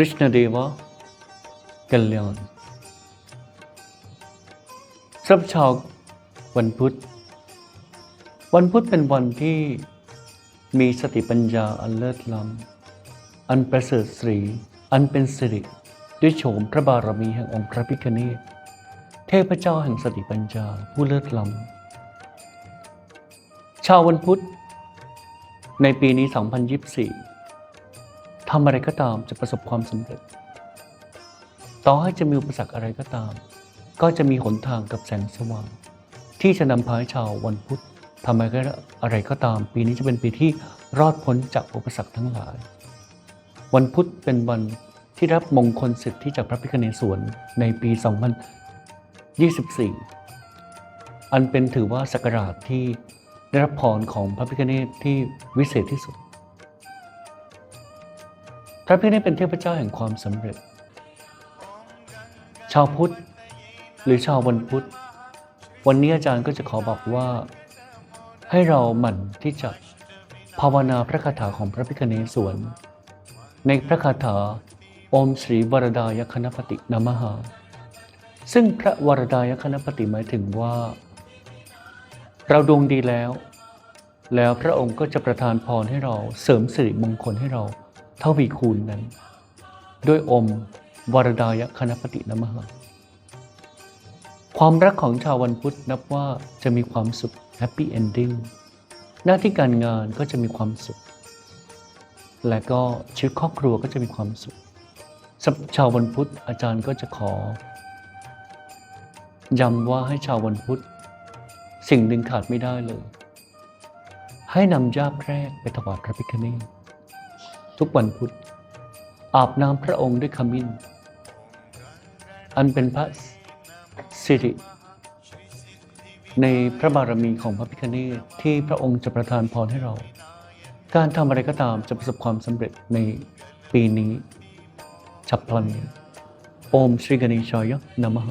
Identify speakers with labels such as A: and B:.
A: Krishnadeva Kalyan สำหรับชาววันพุธ วันพุธเป็นวันที่มีสติปัญญาอันเลิศล้ำอันประเสริฐศรีอันเป็นสิริด้วยโฉมพระบารมีแห่งองค์พระพิฆเนศเทพเจ้าแห่งสติปัญญาผู้เลิศล้ำชาววันพุธ ในปีนี้ 2024 ทำอะไรก็ตามจะประสบความสำเร็จ ต่อให้จะมีอุปสรรคอะไรก็ตาม ก็จะมีหนทางกับแสงสว่าง ที่จะนำพาชาววันพุธทำอะไรก็อะไรก็ตาม ปีนี้จะเป็นปีที่รอดพ้นจากอุปสรรคทั้งหลาย วันพุธเป็นวันที่รับมงคลสิทธิจากพระพิฆเนศวรในปี 2024 อันเป็นถือว่าสักราชที่ได้รับพรของพระพิฆเนศที่วิเศษที่สุด ระพิฆเนศเป็นเทพเจ้าแห่งความสำเร็จ ชาวพุทธหรือชาววันพุธวันนี้อาจารย์ก็จะขอบอกว่า ให้เราหมั่นที่จะภาวนาพระคาถาของพระพิฆเนศวรในพระคาถาอมศรีวรดายคณปตินามหา ซึ่งพระวรดายคณปติหมายถึงว่า เราดวงดีแล้ว แล้วพระองค์ก็จะประทานพรให้เราเสริมสิริมงคลให้เรา เท่าวีคูณนั้น ด้วยอมวรดายคณปตินมหาความรักของชาววันพุธนับว่าจะมีความสุขแฮปปี้เอนดิ้งหน้าที่การงานก็จะมีความสุข และก็ชีวิตครอบครัวก็จะมีความสุขสำหรับชาววันพุธอาจารย์ก็จะขอย้ำว่าให้ชาววันพุธสิ่งหนึ่งขาดไม่ได้เลย ให้นำยาแพรกไปถวายพระพิฆเนศ ทุกวันพุธ อาบน้ำพระองค์ด้วยขมิ้น อันเป็นพระสิริ ในพระบารมีของพระพิฆเนศที่พระองค์จะประทานพรให้เรา การทำอะไรก็ตามจะประสบความสำเร็จในปีนี้ ฉับพลัน โอม श्री गणेशाय नमः